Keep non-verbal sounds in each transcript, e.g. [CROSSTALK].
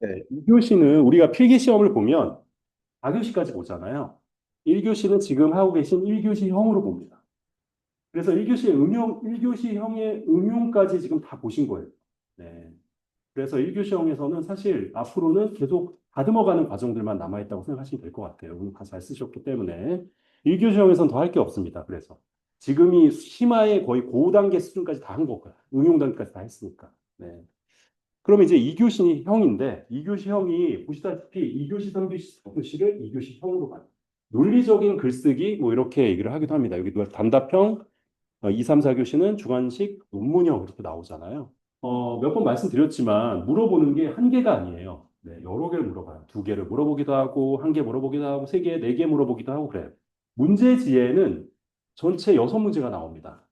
네, 2교시는 우리가 필기 시험을 보면 4교시까지 보잖아요. 1교시는 지금 하고 계신 1교시형으로 봅니다. 그래서 1교시 응용, 1교시형의 응용까지 지금 다 보신 거예요. 네. 그래서 1교시형에서는 사실 앞으로는 계속 다듬어가는 과정들만 남아있다고 생각하시면 될 것 같아요. 오늘 다 잘 쓰셨기 때문에. 1교시형에서는 더 할 게 없습니다. 그래서. 지금이 심화의 거의 고단계 수준까지 다 한 거고요. 응용 단계까지 다 했으니까. 네. 그러면 이제 2교시 형인데 2교시 형이 보시다시피 2교시, 3교시, 4교시를 2교시 형으로 봐요. 논리적인 글쓰기 뭐 이렇게 얘기를 하기도 합니다. 여기 단답형, 어, 2, 3, 4교시는 주관식, 논문형 이렇게 나오잖아요. 어, 몇 번 말씀드렸지만 물어보는 게 한 개가 아니에요. 네, 여러 개를 물어봐요. 두 개를 물어보기도 하고 한 개 물어보기도 하고 세 개, 네 개 물어보기도 하고 그래요. 문제지에는 전체 여섯 문제가 나옵니다.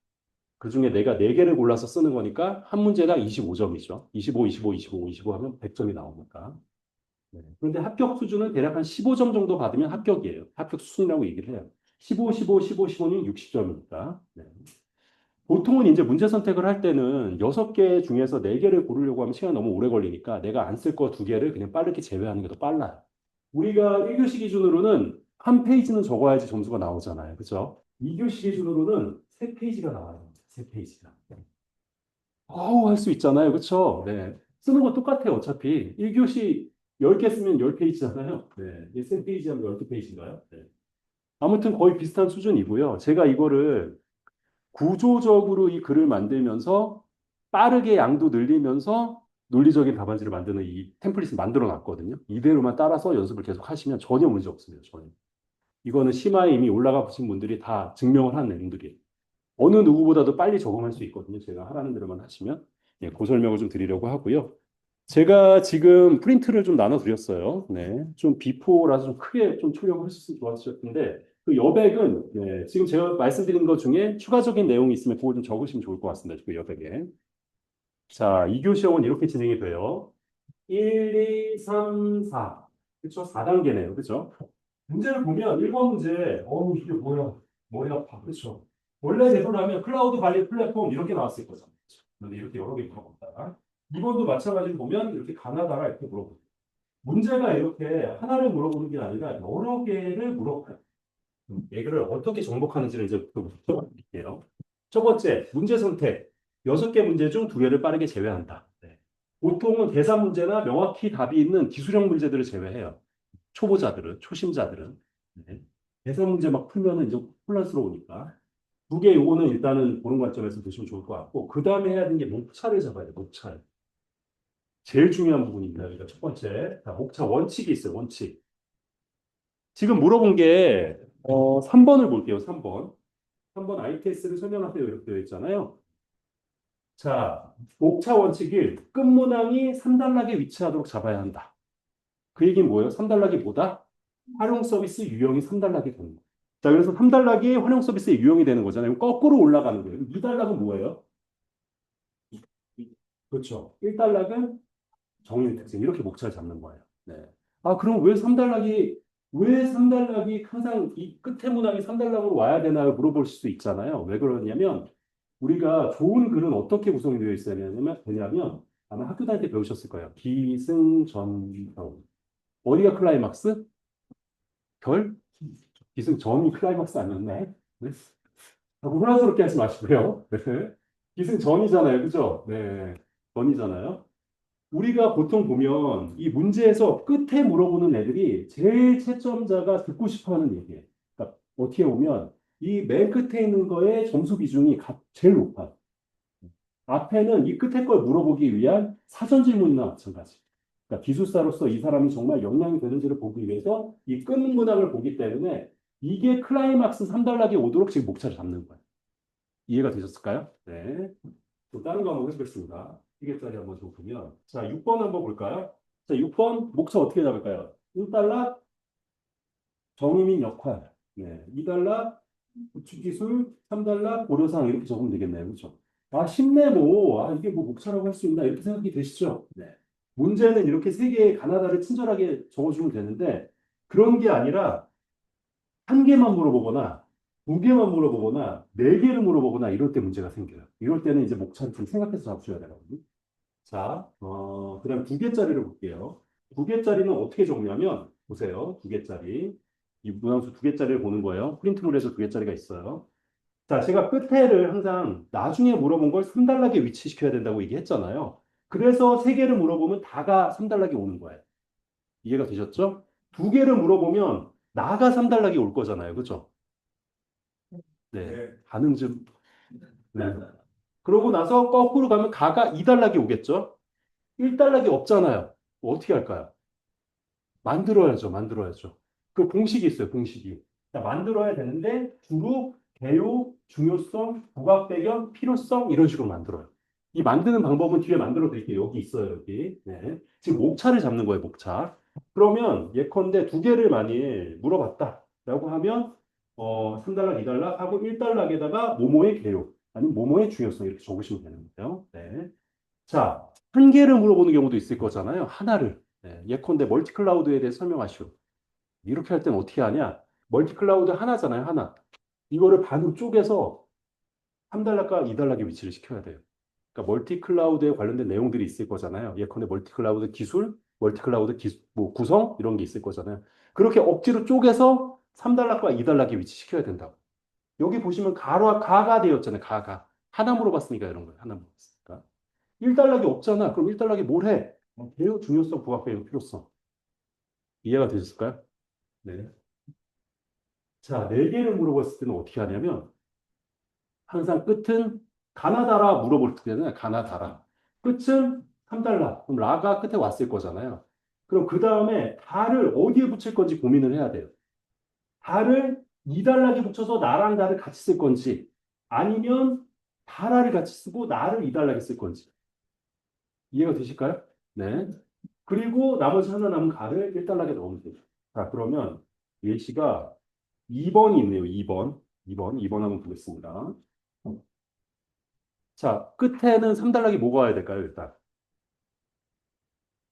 그 중에 내가 네개를 골라서 쓰는 거니까 한 문제당 25점이죠. 25, 25, 25, 25 하면 100점이 나오니까. 네. 그런데 합격 수준은 대략 한 15점 정도 받으면 합격이에요. 합격 수준이라고 얘기를 해요. 15, 15, 15, 15는 60점이니까. 보통은 이제 문제 선택을 할 때는 6개 중에서 4개를 고르려고 하면 시간이 너무 오래 걸리니까 내가 안 쓸 거 2개를 그냥 빠르게 제외하는 게 더 빨라요. 우리가 1교시 기준으로는 한 페이지는 적어야지 점수가 나오잖아요. 그죠? 2교시 기준으로는 3페이지가 나와요. 3페이지가. 아우, 할 수 있잖아요. 그쵸? 네. 쓰는 거 똑같아요. 어차피. 1교시 10개 쓰면 10페이지잖아요. 네. 3페이지 하면 12페이지인가요? 네. 아무튼 거의 비슷한 수준이고요. 제가 이거를 구조적으로 이 글을 만들면서 빠르게 양도 늘리면서 논리적인 답안지를 만드는 이 템플릿을 만들어 놨거든요. 이대로만 따라서 연습을 계속 하시면 전혀 문제 없습니다. 전혀. 이거는 심화에 이미 올라가 보신 분들이 다 증명을 한 내용들이에요. 어느 누구보다도 빨리 적응할 수 있거든요. 제가 하라는 대로만 하시면. 예, 그 설명을 좀 드리려고 하고요. 제가 지금 프린트를 좀 나눠드렸어요. 네. 좀 비포라서 좀 크게 좀 출력을 했으면 좋았을 텐데, 그 여백은, 네, 지금 제가 말씀드린 것 중에 추가적인 내용이 있으면 그거 좀 적으시면 좋을 것 같습니다. 그 여백에. 자, 2교 시험은 이렇게 진행이 돼요. 1, 2, 3, 4. 그쵸? 4단계네요. 그쵸? 문제를 보면 1번 문제, 어우, 이게 뭐야? 머리 아파. 그쵸? 원래 제도라면 클라우드 관리 플랫폼 이렇게 나왔을 거잖아요. 그런데 이렇게 여러 개 물어본다. 2번도 마찬가지로 보면 이렇게 가나다가 이렇게 물어보고 문제가 이렇게 하나를 물어보는 게 아니라 여러 개를 물어봐요. 음, 얘기를 어떻게 정복하는지를 이제 드릴게요. 첫 번째, 문제 선택. 여섯 개 문제 중 두 개를 빠르게 제외한다. 네. 보통은 계산 문제나 명확히 답이 있는 기술형 문제들을 제외해요. 초보자들은, 초심자들은. 네. 계산 문제 막 풀면은 이제 혼란스러우니까. 두 개 요거는 일단은 보는 관점에서 보시면 좋을 것 같고, 그 다음에 해야 되는 게 목차를 잡아야 돼요, 목차를. 제일 중요한 부분입니다. 그러니까 첫 번째. 자, 목차 원칙이 있어요, 원칙. 지금 물어본 게, 어, 3번을 볼게요, 3번. 3번 ITS를 설명하세요. 이렇게 되어 있잖아요. 자, 목차 원칙 1. 끝문항이 3단락에 위치하도록 잡아야 한다. 그 얘기는 뭐예요? 3단락이 뭐다? 활용 서비스 유형이 3단락이 되는 거예요. 자, 그래서 3단락이 활용 서비스의 유형이 되는 거잖아요. 거꾸로 올라가는 거예요. 2단락은 뭐예요? 그렇죠. 1단락은 정의 특징. 이렇게 목차를 잡는 거예요. 네. 아, 그럼 왜 3단락이, 왜 3단락이 항상 이 끝에 문항이 3단락으로 와야 되나 물어볼 수 있잖아요. 왜 그러냐면, 우리가 좋은 글은 어떻게 구성이 되어 있어야 되냐면, 되냐면 아마 학교 다닐 때 배우셨을 거예요. 기승전결. 어디가 클라이막스? 결? 기승 전이 클라이막스 아니었네. 네. 자꾸 혼란스럽게 하지 마시고요. 네. 기승 전이잖아요. 그죠? 네. 전이잖아요. 우리가 보통 보면 이 문제에서 끝에 물어보는 애들이 제일 채점자가 듣고 싶어 하는 얘기예요. 그러니까 어떻게 보면 이 맨 끝에 있는 거에 점수 비중이 가- 제일 높아요. 앞에는 이 끝에 걸 물어보기 위한 사전 질문이나 마찬가지. 그러니까 기술사로서 이 사람이 정말 역량이 되는지를 보기 위해서 이 끝 문항을 보기 때문에 이게 클라이막스 3단락에 오도록 지금 목차를 잡는 거예요. 이해가 되셨을까요? 네. 또 다른 거 한번 해보겠습니다. 시계짜리 한번 좀 보면. 자, 6번 한번 볼까요? 자, 6번 목차 어떻게 잡을까요? 1달러 정의 및 역할. 네. 2달러 구축기술, 3달러 고려사항 이렇게 적으면 되겠네요. 그렇죠? 아, 쉽네 뭐. 아, 이게 뭐 목차라고 할 수 있나 이렇게 생각이 되시죠? 네. 문제는 이렇게 세 개의 가나다를 친절하게 적어주면 되는데 그런 게 아니라 한 개만 물어보거나 두 개만 물어보거나 네 개를 물어보거나 이럴 때 문제가 생겨요. 이럴 때는 이제 목차를 좀 생각해서 잡으셔야 되거든요. 자, 어, 그 다음 두 개짜리를 볼게요. 두 개짜리는 어떻게 적냐면 보세요. 두 개짜리. 이 문항수 두 개짜리를 보는 거예요. 프린트물에서 두 개짜리가 있어요. 자, 제가 끝에를 항상 나중에 물어본 걸 3단락에 위치시켜야 된다고 얘기했잖아요. 그래서 세 개를 물어보면 다가 3단락이 오는 거예요. 이해가 되셨죠? 두 개를 물어보면 나가 3단락이 올 거잖아요. 그죠? 네. 반응 좀. 네. [LAUGHS] 그러고 나서 거꾸로 가면 가가 2단락이 오겠죠? 1단락이 없잖아요. 어떻게 할까요? 만들어야죠. 만들어야죠. 그 공식이 있어요. 공식이. 자, 만들어야 되는데 주로 개요, 중요성, 부각 배경, 필요성 이런 식으로 만들어요. 이 만드는 방법은 뒤에 만들어 드릴게요. 여기 있어요. 여기. 네. 지금 목차를 잡는 거예요. 목차. 그러면 예컨대 두 개를 만일 물어봤다라고 하면 어, 3달러, 2달러 하고 1달러에다가 모모의 개요 아니면 모모의 중요성 이렇게 적으시면 되는 거예요. 네. 자, 한 개를 물어보는 경우도 있을 거잖아요. 하나를. 네. 예컨대 멀티클라우드에 대해 설명하시오. 이렇게 할 때는 어떻게 하냐? 멀티클라우드 하나잖아요. 하나. 이거를 반으로 쪼개서 3달러과 2달러의 위치를 시켜야 돼요. 그러니까 멀티클라우드에 관련된 내용들이 있을 거잖아요. 예컨대 멀티클라우드 기술, 멀티 클라우드 기술, 뭐 구성 이런 게 있을 거잖아요. 그렇게 억지로 쪼개서 3달러과 2달러에 위치시켜야 된다고. 여기 보시면 가로, 가가 되었잖아요. 가가. 하나 물어봤으니까 이런 거예요. 하나 물어봤으니까. 1달러이 없잖아. 그럼 1달러이 뭘 해? 어, 배우 중요성, 부각 배우 필요성. 이해가 되셨을까요? 네. 자, 네 개를 물어봤을 때는 어떻게 하냐면 항상 끝은 가나다라 물어볼 때는 가나다라. 끝은 3달러. 그럼 라가 끝에 왔을 거잖아요. 그럼 그 다음에 다를 어디에 붙일 건지 고민을 해야 돼요. 다를 2달러에 붙여서 나랑 나를 같이 쓸 건지 아니면 다라를 같이 쓰고 나를 2달러에 쓸 건지. 이해가 되실까요? 네. 그리고 나머지 하나 남은 가를 1달러에 넣으면 돼요. 자, 그러면 예시가 2번이 있네요. 2번. 2번. 2번 한번 보겠습니다. 자, 끝에는 3달락이 뭐가 와야 될까요, 일단?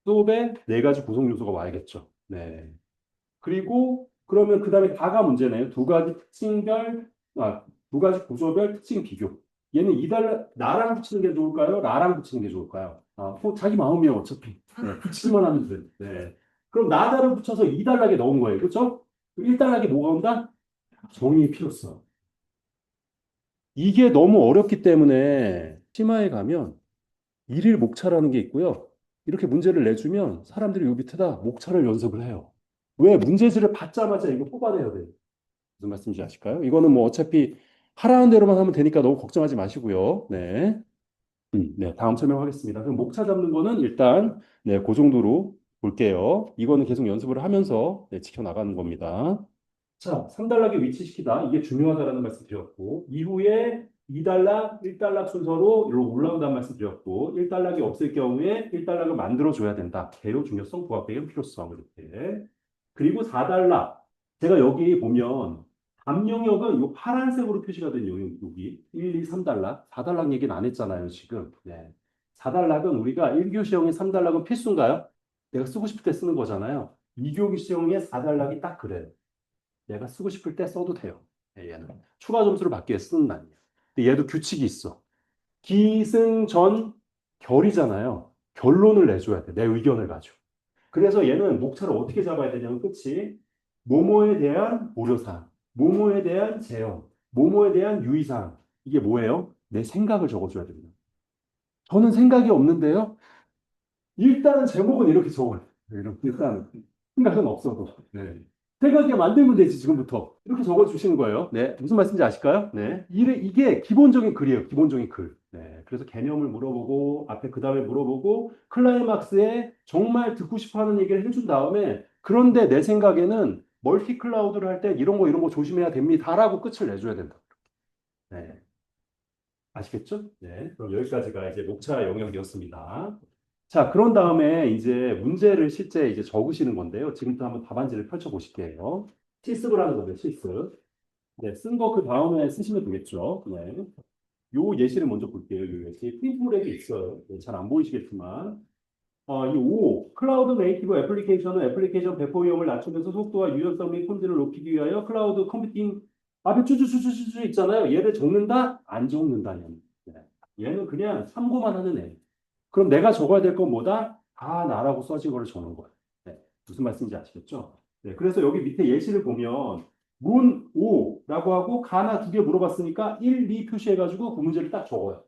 수업에 네 가지 구성 요소가 와야겠죠. 네. 그리고 그러면 그 다음에 다가 문제네요. 두 가지 특징별, 아, 두 가지 구조별 특징 비교. 얘는 2달러, 나랑 붙이는 게 좋을까요? 나랑 붙이는 게 좋을까요? 아, 뭐 자기 마음이에요, 어차피. 네, 붙이기만 하면 돼. 네. 그럼 나다를 붙여서 2달러에 넣은 거예요. 그렇죠? 1달러에 뭐가 온다? 정의 필요성. 이게 너무 어렵기 때문에 심화에 가면 일일 목차라는 게 있고요. 이렇게 문제를 내주면 사람들이 요 밑에다 목차를 연습을 해요. 왜? 문제지를 받자마자 이거 뽑아내야 돼요. 무슨 말씀인지 아실까요? 이거는 뭐 어차피 하라는 대로만 하면 되니까 너무 걱정하지 마시고요. 네. 음, 네, 다음 설명하겠습니다. 그럼 목차 잡는 거는 일단 네, 그 정도로 볼게요. 이거는 계속 연습을 하면서 네, 지켜나가는 겁니다. 자, 3달락에 위치시키다. 이게 중요하다라는 말씀 드렸고, 이후에 2달락, 1달락 순서로 이렇게 올라온다는 말씀 드렸고, 1달락이 없을 경우에 1달락을 만들어줘야 된다. 개요 중요성, 부합 배경 필요성 이렇게. 그리고 4달락. 제가 여기 보면 답 영역은 이 파란색으로 표시가 된 영역 여기 1, 2, 3달락. 4달락 얘기는 안 했잖아요, 지금. 네. 4달락은 우리가 1교시형의 3달락은 필수인가요? 내가 쓰고 싶을 때 쓰는 거잖아요. 2교시형의 4달락이 딱 그래요. 내가 쓰고 싶을 때 써도 돼요. 네, 얘는 추가 점수를 받기 위해 쓰는 단위야. 근데 얘도 규칙이 있어. 기승전 결이잖아요. 결론을 내줘야 돼. 내 의견을 가지고. 그래서 얘는 목차를 어떻게 잡아야 되냐면 끝이 모모에 대한 고려사항, 모모에 대한 제형, 모모에 대한 유의사항. 이게 뭐예요? 내 생각을 적어줘야 됩니다. 저는 생각이 없는데요. 일단은 제목은 이렇게 적어요. 일단 생각은 없어도. 네. 생각하게 만들면 되지, 지금부터. 이렇게 적어주시는 거예요. 네. 무슨 말씀인지 아실까요? 네. 이래, 이게 기본적인 글이에요. 기본적인 글. 네. 그래서 개념을 물어보고, 앞에 그 다음에 물어보고, 클라이막스에 정말 듣고 싶어 하는 얘기를 해준 다음에, 그런데 내 생각에는 멀티 클라우드를 할 때 이런 거, 이런 거 조심해야 됩니다. 라고 끝을 내줘야 된다. 네. 아시겠죠? 네. 그럼 여기까지가 이제 목차 영역이었습니다. 자, 그런 다음에 이제 문제를 실제 이제 적으시는 건데요. 지금부터 한번 답안지를 펼쳐 보실게요. 실습을 하는 거예요, 실습. 네, 쓴 거 그 다음에 쓰시면 되겠죠. 네. 요 예시를 먼저 볼게요. 요 예시. 프린트물에 있어요. 네, 잘안 보이시겠지만. 어, 이 5. 클라우드 네이티브 애플리케이션은 애플리케이션 배포 위험을 낮추면서 속도와 유연성 및 품질을 높이기 위하여 클라우드 컴퓨팅 앞에 쭈쭈쭈쭈쭈 있잖아요. 얘를 적는다? 안 적는다. 얘는. 네. 얘는 그냥 참고만 하는 애. 그럼 내가 적어야 될건 뭐다? 다 나라고 써진 거를 적는 거야. 무슨 말씀인지 아시겠죠? 네, 그래서 여기 밑에 예시를 보면 문 5라고 하고 가나 두 개 물어봤으니까 1, 2 표시해가지고 그 문제를 딱 적어요.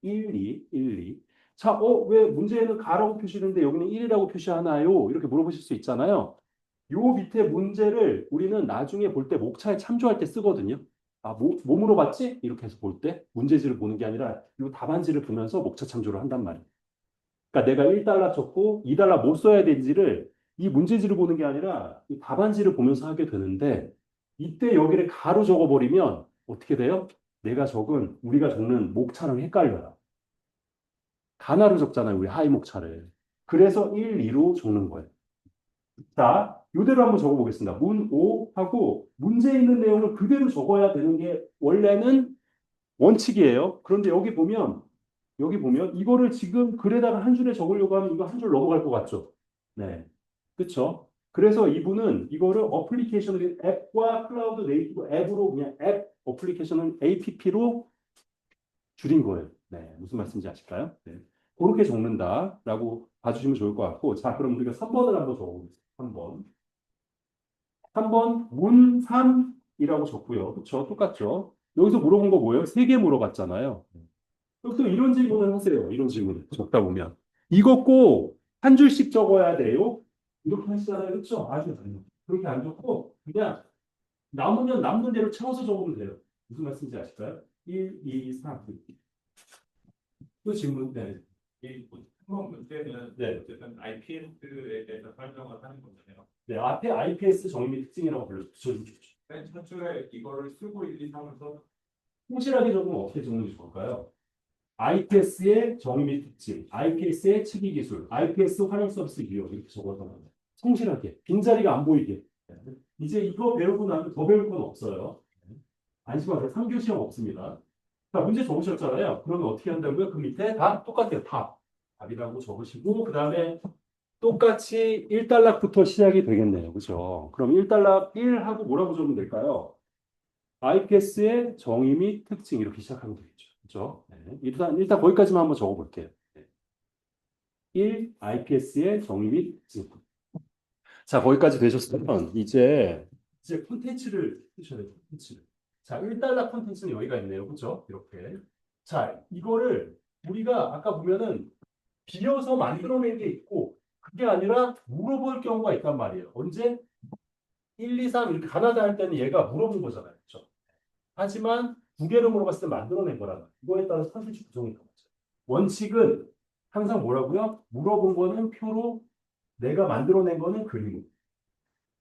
1, 2, 1, 2. 자, 어, 왜 문제에는 가라고 표시했는데 여기는 1이라고 표시하나요? 이렇게 물어보실 수 있잖아요. 요 밑에 문제를 우리는 나중에 볼 때 목차에 참조할 때 쓰거든요. 아, 뭐, 뭐 물어봤지? 이렇게 해서 볼 때 문제지를 보는 게 아니라 요 답안지를 보면서 목차 참조를 한단 말이에요. 그러니까 내가 1달러 쳤고 2달러 못 써야 되는지를 이 문제지를 보는 게 아니라 이 답안지를 보면서 하게 되는데 이때 여기를 가로 적어버리면 어떻게 돼요? 내가 적은 우리가 적는 목차랑 헷갈려요. 가나로 적잖아요. 우리 하이 목차를. 그래서 1, 2로 적는 거예요. 자, 이대로 한번 적어보겠습니다. 문 5 하고 문제 있는 내용을 그대로 적어야 되는 게 원래는 원칙이에요. 그런데 여기 보면 여기 보면 이거를 지금 글에다가 한 줄에 적으려고 하면 이거 한 줄 넘어갈 것 같죠? 네. 그쵸? 그래서 이분은 이거를 어플리케이션을 앱과 클라우드 네이티브 앱으로 그냥 앱 어플리케이션을 APP로 줄인 거예요. 네. 무슨 말씀인지 아실까요? 네. 그렇게 적는다라고 봐주시면 좋을 것 같고 자 그럼 우리가 3번을 한번 적어보겠습니다. 3번 3번 문 3이라고 적고요. 그렇죠? 똑같죠? 여기서 물어본 거 뭐예요? 세 개 물어봤잖아요. 그럼 또 이런 질문을 하세요. 이런 질문을 적다 보면 이거 꼭 한 줄씩 적어야 돼요. 이렇게 하시잖아요. 그렇죠? 아주 아니요. 그렇게 안 적고 그냥 남으면 남는 대로 채워서 적으면 돼요. 무슨 말씀인지 아실까요? 1, 2, 3. 또 질문 네. 이 한번 문제는 네. 어쨌든 IPS에 대해서 설명을 하는 거잖아요. 네, 앞에 IPS 정의 및 특징이라고 불러 붙여주십시오. 맨첫 줄에 이거를 쓰고 1, 2, 3에서 성실하게 적으면 어떻게 적는 게 좋을까요? IPS의 정의 및 특징, IPS의 측이 기술, IPS 활용 서비스 이용 이렇게 적어서 성실하게 빈자리가 안 보이게. 이제 이거 배우고 나면 더 배울 건 없어요. 안심하세요. 3교 시험 없습니다. 자, 문제 적으셨잖아요. 그러면 어떻게 한다고요? 그 밑에 다 똑같아요. 답. 답이라고 적으시고 그 다음에 똑같이 1달락부터 시작이 되겠네요. 그죠? 그럼 1달락 1하고 뭐라고 적으면 될까요? IPS의 정의 및 특징 이렇게 시작하면 되겠죠. 그죠? 네. 일단, 일단 거기까지만 한번 적어볼게요. 네. 1. IPS의 정의 및 특징. 자, 거기까지 되셨으면 이제 이제 콘텐츠를 쓰셔야 돼요. 콘텐츠를. 자, 1달러 콘텐츠는 여기가 있네요. 그죠? 이렇게. 자, 이거를 우리가 아까 보면은 비어서 만들어낸 게 있고 그게 아니라 물어볼 경우가 있단 말이에요. 언제? 1, 2, 3 이렇게 가나다 할 때는 얘가 물어본 거잖아요. 그렇죠? 하지만 두 개를 물어봤을 때 만들어낸 거라는 거예요. 이거에 따라서 선택지 구성이 거죠. 원칙은 항상 뭐라고요? 물어본 거는 표로 내가 만들어낸 거는 그림으로.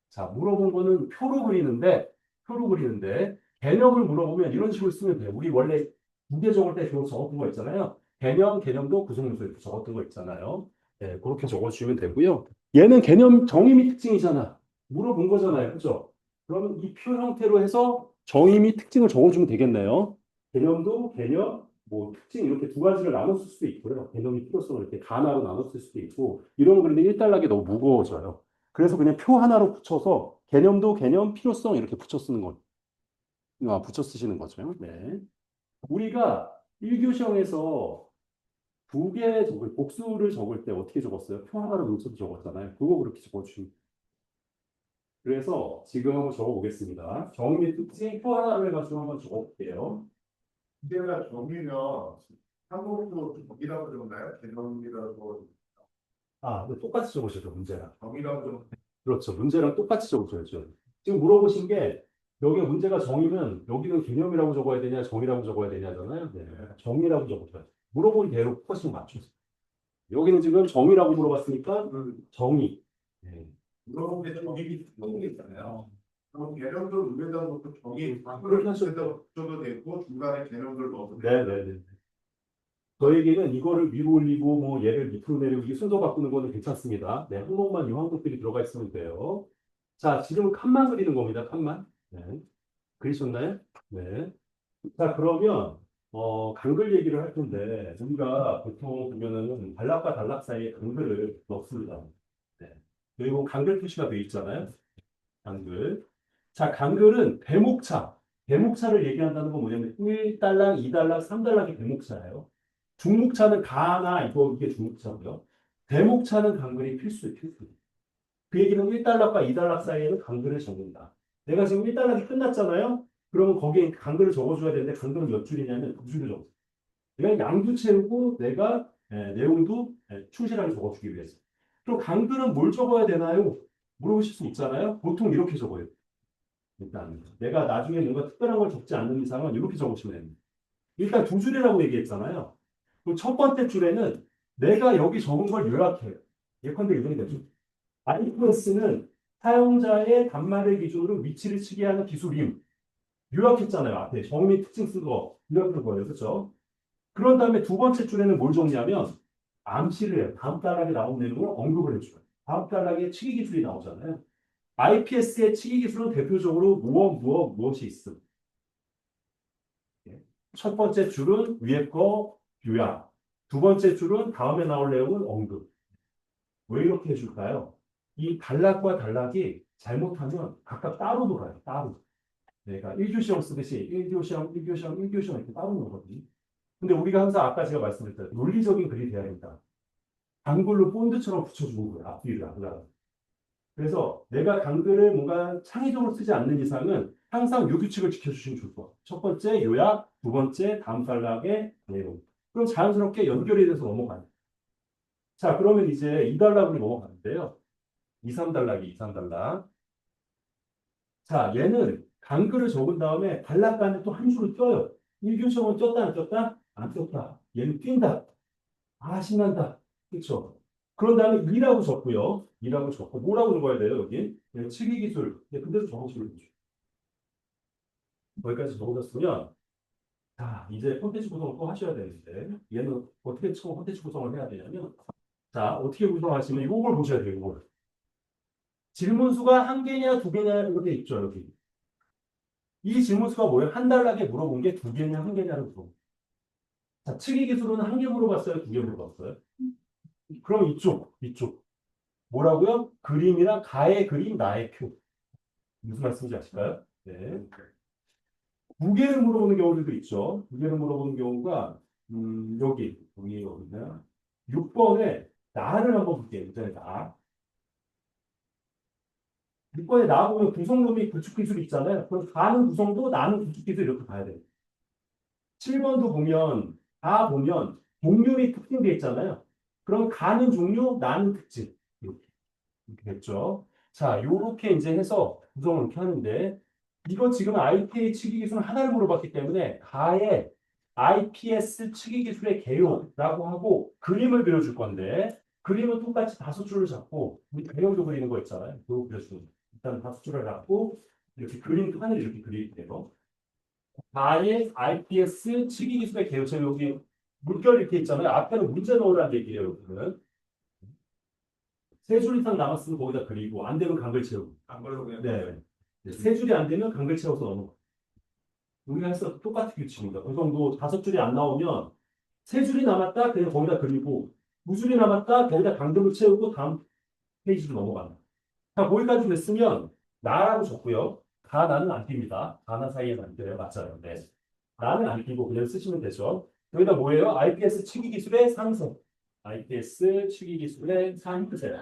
자, 물어본 거는 표로 그리는데 표로 그리는데 개념을 물어보면 이런 식으로 쓰면 돼요. 우리 원래 문제 적을 때 그거 적었던 거 있잖아요. 개념, 개념도 구성요소 이렇게 적었던 거 있잖아요. 네, 그렇게 적어주시면 되고요. 얘는 개념 정의 및 특징이잖아. 물어본 거잖아요. 그죠? 그러면 이 표 형태로 해서 정의 및 특징을 적어주면 되겠네요. 개념도 개념, 뭐 특징 이렇게 두 가지를 나눴을 수도 있고요. 개념이 필요성을 이렇게 가나로 나눴을 수도 있고 이러면 그런데 1달락이 너무 무거워져요. 그래서 그냥 표 하나로 붙여서 개념도 개념, 필요성 이렇게 붙여 쓰는 거. 아, 붙여 쓰시는 거죠. 네. 우리가 1교시형에서 두 개 적을, 복수를 적을 때 어떻게 적었어요? 표 하나로 문자도 적었잖아요. 그거 그렇게 적어주시면. 그래서 지금 한번 적어보겠습니다. 정의 및 특징 표 하나로 해가지고 한번 적어볼게요. 이제가 정이면 한국도 정이라고 적나요? 개정이라고 아, 네, 똑같이 적으셔죠, 문제랑. 정이라고 적 그렇죠. 문제랑 똑같이 적으셔야죠. 지금 물어보신 게 여기 문제가 정의는 여기는 개념이라고 적어야 되냐, 정의라고 적어야 되냐잖아요. 네. 정의라고 적으셔야 돼요. 물어본 대로 포커싱 맞추세요. 여기는 지금 정의라고 물어봤으니까 정의. 네. 물어본 게게 있잖아요. 그럼 개념들 위에다 놓고 그렇게 하셔도 밖으로 붙여도 되고 중간에 개념들 넣어도 되고 네네네. 저에게는 이거를 위로 올리고 뭐 얘를 밑으로 내리고 이 순서 바꾸는 거는 괜찮습니다. 네, 항목만 이 항목들이 들어가 있으면 돼요. 자, 지금 칸만 그리는 겁니다. 칸만. 네. 그리셨나요? 네. 자, 그러면 어, 간글 얘기를 할 텐데 우리가 보통 보면은 단락과 단락 사이에 간글을 넣습니다. 네. 그리고 간글 표시가 되어 있잖아요. 간글. 자, 간글은 대목차. 대목차를 얘기한다는 건 뭐냐면 1달락, 2달락, 3달락이 대목차예요. 중목차는 가나 이거 이게 중목차고요. 대목차는 간글이 필수예요, 필수. 그 얘기는 1단락과 2단락 사이에는 간글을 적는다. 내가 지금 1단락이 끝났잖아요? 그러면 거기에 간글을 적어줘야 되는데 간글은 몇 줄이냐면 두 줄을 적어. 내가 양도 채우고 내가 예, 내용도 예, 충실하게 적어주기 위해서. 그럼 간글은 뭘 적어야 되나요? 물어보실 수 있잖아요. 보통 이렇게 적어요. 일단 내가 나중에 뭔가 특별한 걸 적지 않는 이상은 이렇게 적으시면 됩니다. 일단 두 줄이라고 얘기했잖아요. 그럼 첫 번째 줄에는 내가 여기 적은 걸 요약해요. 예컨대 이렇게 되죠. IPS는 사용자의 단말을 기준으로 위치를 측의하는 기술임. 요약했잖아요. 앞에 정의 특징 쓴거 요약한 거예요. 그렇죠? 그런 다음에 두 번째 줄에는 뭘 적냐면 암시를 해요. 다음 단락에 나온 내용을 언급을 해줘요. 다음 단락에 측의 기술이 나오잖아요. IPS의 측의 기술은 대표적으로 무엇 무엇 무엇이 있음. 예. 첫 번째 줄은 위에 거 요약. 두 번째 줄은 다음에 나올 내용은 언급. 왜 이렇게 해줄까요? 이 단락과 단락이 잘못하면 각각 따로 돌아요. 따로. 내가 1교시형 쓰듯이 1교시형, 1교시형, 1교시형 이렇게 따로 놓거든요. 근데 우리가 항상 아까 제가 말씀드렸던 논리적인 글이 돼야 된다. 단글로 본드처럼 붙여주는 거예요. 앞뒤를 하다가. 그래서 내가 단글을 뭔가 창의적으로 쓰지 않는 이상은 항상 요 규칙을 지켜주시면 좋을 것. 첫 번째 요약, 두 번째 다음 단락의 내용. 그럼 자연스럽게 연결이 돼서 넘어가요. 자, 그러면 이제 2단락으로 넘어가는데요. 2, 3단락이 2, 3단락. 자, 얘는 간글을 적은 다음에 단락 간에 또 한 줄을 껴요. 1교시험은 꼈다, 안 꼈다? 안 꼈다. 얘는 뛴다. 아, 신난다. 그쵸? 그런 다음에 2라고 적고요. 2라고 적고, 뭐라고 적어야 돼요, 여기? 네, 측의 기술. 네, 근데도 적어주면 되죠. 거기까지 적어줬으면, 자, 이제 콘텐츠 구성을 또 하셔야 되는데, 얘는 어떻게 처음 콘텐츠 구성을 해야 되냐면, 자, 어떻게 구성하시면 이걸 보셔야 돼요, 이걸. 질문수가 한 개냐, 두 개냐, 이렇게 있죠, 여기. 이 질문수가 뭐예요? 한 달락에 물어본 게 두 개냐, 한 개냐를 물어본 자, 측의 기술은 한 개 물어봤어요, 두 개 물어봤어요? 그럼 이쪽, 이쪽. 뭐라고요? 그림이랑 가의 그림, 나의 표. 무슨 말씀인지 아실까요? 네. 두 개를 물어보는 경우들도 있죠. 두 개를 물어보는 경우가, 음, 여기, 여기, 여기나. 6번에 나를 한번 볼게요. 일단 나. 6번에 나보면 구성로 및 구축 기술이 있잖아요. 그럼 가는 구성도 나는 구축 기술 이렇게 봐야 돼요. 7번도 보면, 다 보면 종류 및 특징 돼 있잖아요. 그럼 가는 종류, 나는 특징. 이렇게. 이렇게 됐죠. 자, 요렇게 이제 해서 구성을 이렇게 하는데, 이거 지금 IPA 측의 기술 하나를 물어봤기 때문에, 가의 IPS 측의 기술의 개요라고 하고 그림을 그려줄 건데, 그림은 똑같이 다섯 줄을 잡고, 우리 대형도 그리는 거 있잖아요. 그거 그려주는 거. 일단 다섯 줄을 잡고, 이렇게 그림 판을 이렇게 그릴게요. 가의 IPS 측의 기술의 개요. 제가 여기 물결 이렇게 있잖아요. 앞에는 문제 넣으라는 얘기예요, 여기는. 세 줄 이상 남았으면 거기다 그리고, 안 되면 강글 채우고. 안 걸로 그냥 네. 세 줄이 안 되면 강글 채워서 넘어가. 우리가 해서 똑같은 규칙입니다. 그 정도 다섯 줄이 안 나오면 세 줄이 남았다 그냥 거기다 그리고 두 줄이 남았다 거기다 강글을 채우고 다음 페이지로 넘어간다. [LAUGHS] 자 거기까지 됐으면 나라고 적고요. 가 나는 안 띄입니다. 가나 사이에는 안 띄어요. 맞아요. 네. 나는 안 띄고 그냥 쓰시면 되죠. 여기다 뭐예요? IPS 측의 기술의 상세. IPS 측의 기술의 상세.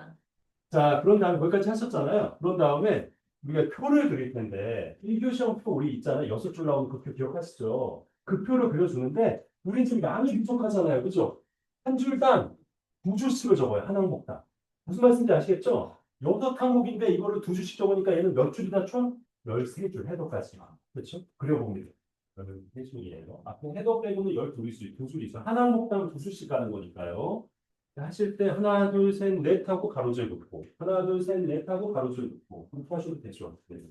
자, 그런 다음에 거기까지 하셨잖아요. 그런 다음에 우리가 표를 그릴 텐데 1교시형 표 우리 있잖아요. 여섯 줄 나오는 그 표 기억하시죠? 그 표를 그려주는데 우린 지금 양이 부족하잖아요. 그죠? 한 줄당 두 줄씩을 적어요. 한 항목당. 무슨 말씀인지 아시겠죠? 여섯 항목인데 이거를 두 줄씩 적으니까 얘는 몇 줄이다 총? 13줄 헤더까지만. 그렇죠? 그려봅니다. 13줄이에요. 앞에 헤더 빼고는 12줄, 두 줄이 있어요. 한 항목당 두 줄씩 가는 거니까요. 하실 때 하나, 둘, 셋, 넷 하고 가로줄 긋고 하나, 둘, 셋, 넷 하고 가로줄 긋고 그렇게 하셔도 되죠. 네.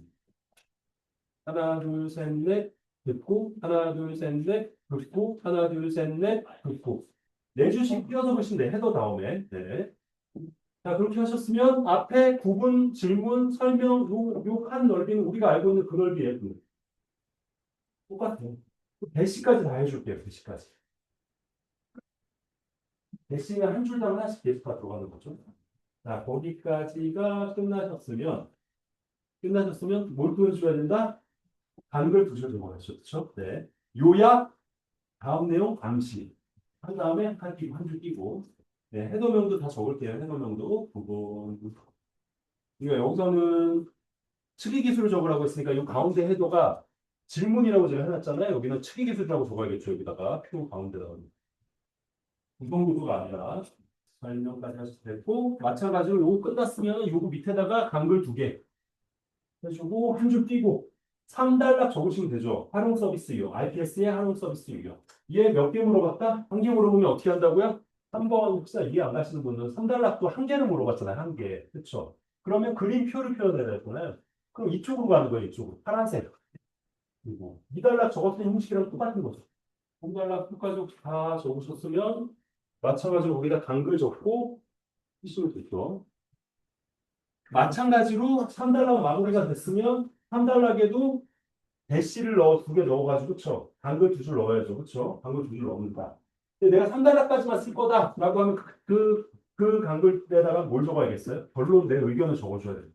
하나, 둘, 셋, 넷 긋고 하나, 둘, 셋, 넷 긋고 하나, 둘, 셋, 넷 긋고 네 줄씩 띄어서 보시면 돼. 헤더 다음에 네. 자 그렇게 하셨으면 앞에 구분, 질문, 설명 요 요칸 넓이는 우리가 알고 있는 그 넓이에요. 그. 똑같아요. 대시까지 다 해줄게요. 대시까지. 대신에 한 줄당 하나씩 데이터가 들어가는 거죠. 자, 거기까지가 끝나셨으면, 끝나셨으면 뭘 보여줘야 된다? 단글 두줄 들어가죠. 그렇죠? 네. 요약, 다음 내용, 암시. 한 다음에 한 끼고, 한줄 끼고. 네, 해도명도 다 적을게요. 해도명도 부분. 그러니까 여기서는 측의 기술을 적으라고 했으니까 이 가운데 해도가 질문이라고 제가 해놨잖아요. 여기는 측의 기술이라고 적어야겠죠. 여기다가 표 가운데다가. 구성구조가 아니라 설명까지 하셔도 되고 마찬가지로 요거 끝났으면 요거 밑에다가 간글 두 개 해주고 한 줄 띄고 3단락 적으시면 되죠. 활용 서비스 이용, IPS의 활용 서비스 이용. 얘몇 개 물어봤다? 한 개 물어보면 어떻게 한다고요? 3번 혹시 이해 안 가시는 분은 3단락도 한 개를 물어봤잖아요. 한 개. 그렇죠? 그러면 그림표를 표현해야 되잖아요. 그럼 이쪽으로 가는 거예요. 이쪽으로. 파란색. 그리고 2단락 적었을 때 형식이랑 똑같은 거죠. 3단락 끝까지 다 적으셨으면 마찬가지로 우리가 단글 적고 쓰시면 되죠. 마찬가지로 3단락 마무리가 됐으면 3단락에도 대시를 넣어 두 개 넣어가지고 그쵸? 단글 두 줄 넣어야죠. 그쵸? 단글 두 줄 넣습니다. 근데 내가 3단락까지만 쓸 거다라고 하면 그, 그, 그 간글에다가 뭘 적어야겠어요? 결론 내 의견을 적어줘야 돼요.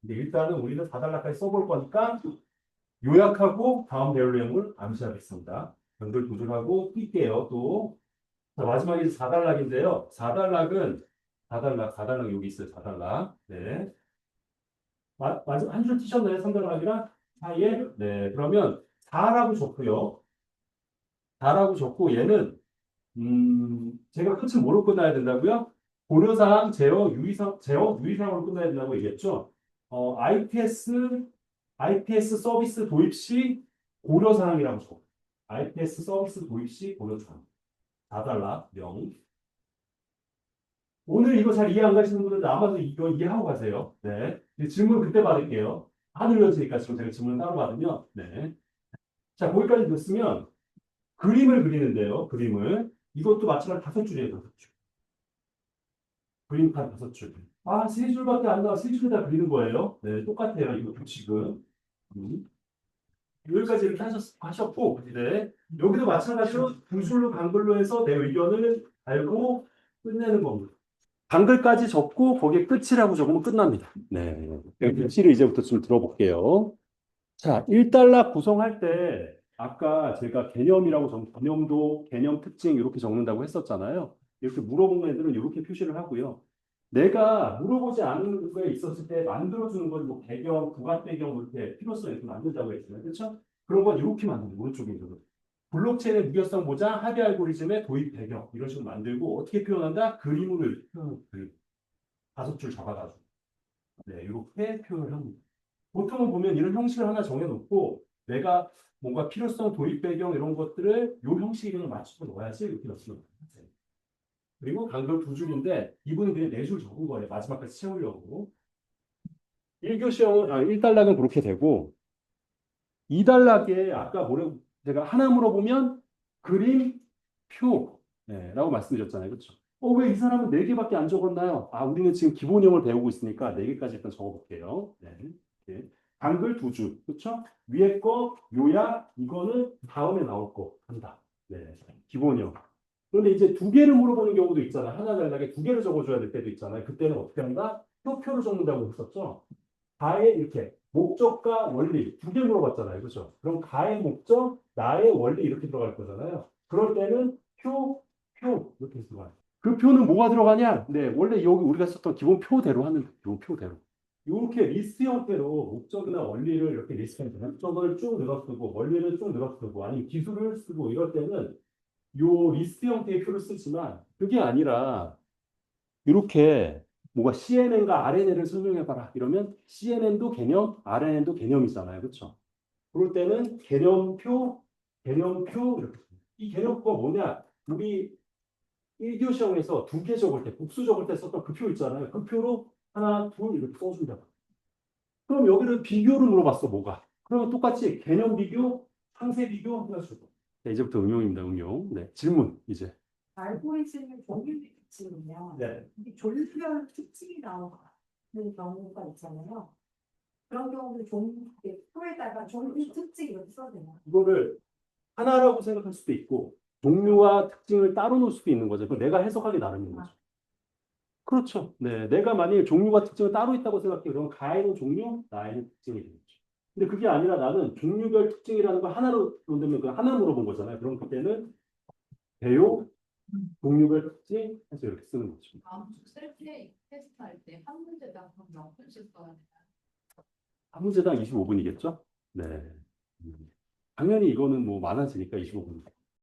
근데 일단은 우리는 4단락까지 써볼 거니까 요약하고 다음 배울 내용을 암시하겠습니다. 연결 조절하고 뛸게요. 또 자, 마지막에 4단락인데요. 4단락은 4단락, 4단락 여기 있어요. 4단락. 네. 마, 마지막 한줄 띄셨나요? 3단락이랑 사이에? 네. 그러면 4라고 적고요. 4라고 적고 얘는 음, 제가 끝을 뭐로 끝나야 된다고요? 고려사항 제어 유의사항 제어 유의사항으로 끝나야 된다고 얘기했죠. 어, IPS IPS 서비스 도입 시 고려사항이라고 적어. IPS 서비스 도입 시 고려사항. 4달러 0. 오늘 이거 잘 이해 안 가시는 분들은 아마도 이거 이해하고 가세요. 네. 질문 그때 받을게요. 안 흘려지니까 지금 제가 질문 따로 받으면. 네. 자, 거기까지 됐으면 그림을 그리는데요. 그림을. 이것도 마찬가지로 다섯 줄이에요. 다섯 줄. 그림판 다섯 줄. 아, 세 줄밖에 안 나와. 세 줄에다 그리는 거예요. 네, 똑같아요. 이것도 지금. 음. 여기까지 이렇게 하셨, 하셨고, 네. 여기도 마찬가지로 두 줄로 간글로 해서 내 의견을 알고 끝내는 겁니다. 간글까지 적고 거기에 끝이라고 적으면 끝납니다. 네. 글씨를 이제부터 좀 들어볼게요. 자, 1달락 구성할 때 아까 제가 개념이라고 적, 개념도 개념 특징 이렇게 적는다고 했었잖아요. 이렇게 물어본 애들은 이렇게 표시를 하고요. 내가 물어보지 않은 거에 있었을 때 만들어주는 건 뭐 배경, 부가 배경 이렇게 필요성 이렇게 만든다고 했잖아요. 그렇죠? 그런 건 이렇게 만드는 거예요. 오른쪽에 있는 거. 블록체인의 무결성 보장, 합의 알고리즘의 도입 배경 이런 식으로 만들고 어떻게 표현한다? 그림으로 표현, 그 다섯 줄 잡아가지고 네 이렇게 표현을 합니다. 보통은 보면 이런 형식을 하나 정해놓고 내가 뭔가 필요성, 도입 배경 이런 것들을 요 그냥 맞춰서 넣어야지 이렇게 돼요. 그리고 간글 두 줄인데 이분은 그냥 네 줄 적은 거예요. 마지막까지 채우려고. 1교시형은 아 1단락은 그렇게 되고 2단락에 아까 뭐라고 제가 하나 물어보면 그림 표 네, 라고 말씀드렸잖아요. 그렇죠? 어, 왜 이 사람은 네 개밖에 안 적었나요? 아, 우리는 지금 기본형을 배우고 있으니까 네 개까지 일단 적어볼게요. 네. 이렇게. 한글 두 줄. 그렇죠? 위에 거 요약 이거는 다음에 나올 거 한다. 네. 기본형. 그런데 이제 두 개를 물어보는 경우도 있잖아요. 하나 단락에 두 개를 적어줘야 될 때도 있잖아요. 그때는 어떻게 한다? 표표를 적는다고 했었죠. 가의 이렇게 목적과 원리 두 개 물어봤잖아요. 그렇죠? 그럼 가의 목적, 나의 원리 이렇게 들어갈 거잖아요. 그럴 때는 표, 표 이렇게 들어가요. 그 표는 뭐가 들어가냐? 네, 원래 여기 우리가 썼던 기본 표대로 하는 기본 표대로. 이렇게 리스트 형태로 목적이나 원리를 이렇게 리스트에 목적을 쭉 늘어 쓰고 원리를 쭉 늘어 쓰고 아니면 기술을 쓰고 이럴 때는 요 리스트 형태의 표를 쓰지만 그게 아니라 이렇게 뭐가 CNN과 RNN을 설명해봐라 이러면 CNN도 개념, RNN도 개념이잖아요, 그렇죠? 그럴 때는 개념표, 개념표 이렇게 이 개념표가 뭐냐? 우리 1교 시험에서 두 개 적을 때, 복수 적을 때 썼던 그 표 있잖아요. 그 표로 하나, 둘 이렇게 써준다. 그럼 여기를 비교를 물어봤어, 뭐가? 그러면 똑같이 개념 비교, 상세 비교 해가지고. 네, 이제부터 응용입니다, 응용. 네, 질문 이제. 알고리즘의 종류 특징이면 네. 이게 졸별 특징이 나오는 경우가 있잖아요. 그런 경우는 종류 표에다가 종류 특징 이렇게 써야 되나? 이거를 하나라고 생각할 수도 있고 종류와 특징을 따로 놓을 수도 있는 거죠. 그 내가 해석하기 나름인 거죠. 그렇죠. 네, 내가 만약에 종류와 특징을 따로 있다고 생각해 그러면 가에는 종류, 나에는 특징이 되겠죠. 근데 그게 아니라 나는 종류별 특징이라는 걸 하나로 놓으면 그 하나 물어본 거잖아요. 그럼 그때는 배요, 종류별 특징 해서 이렇게 쓰는 거죠. 다음 주 셀프 테스트 할때한한 문제당 그럼 몇 분씩 써야 되나요? 한 문제당 25분이겠죠? 네. 음. 당연히 이거는 뭐 많아지니까 25분.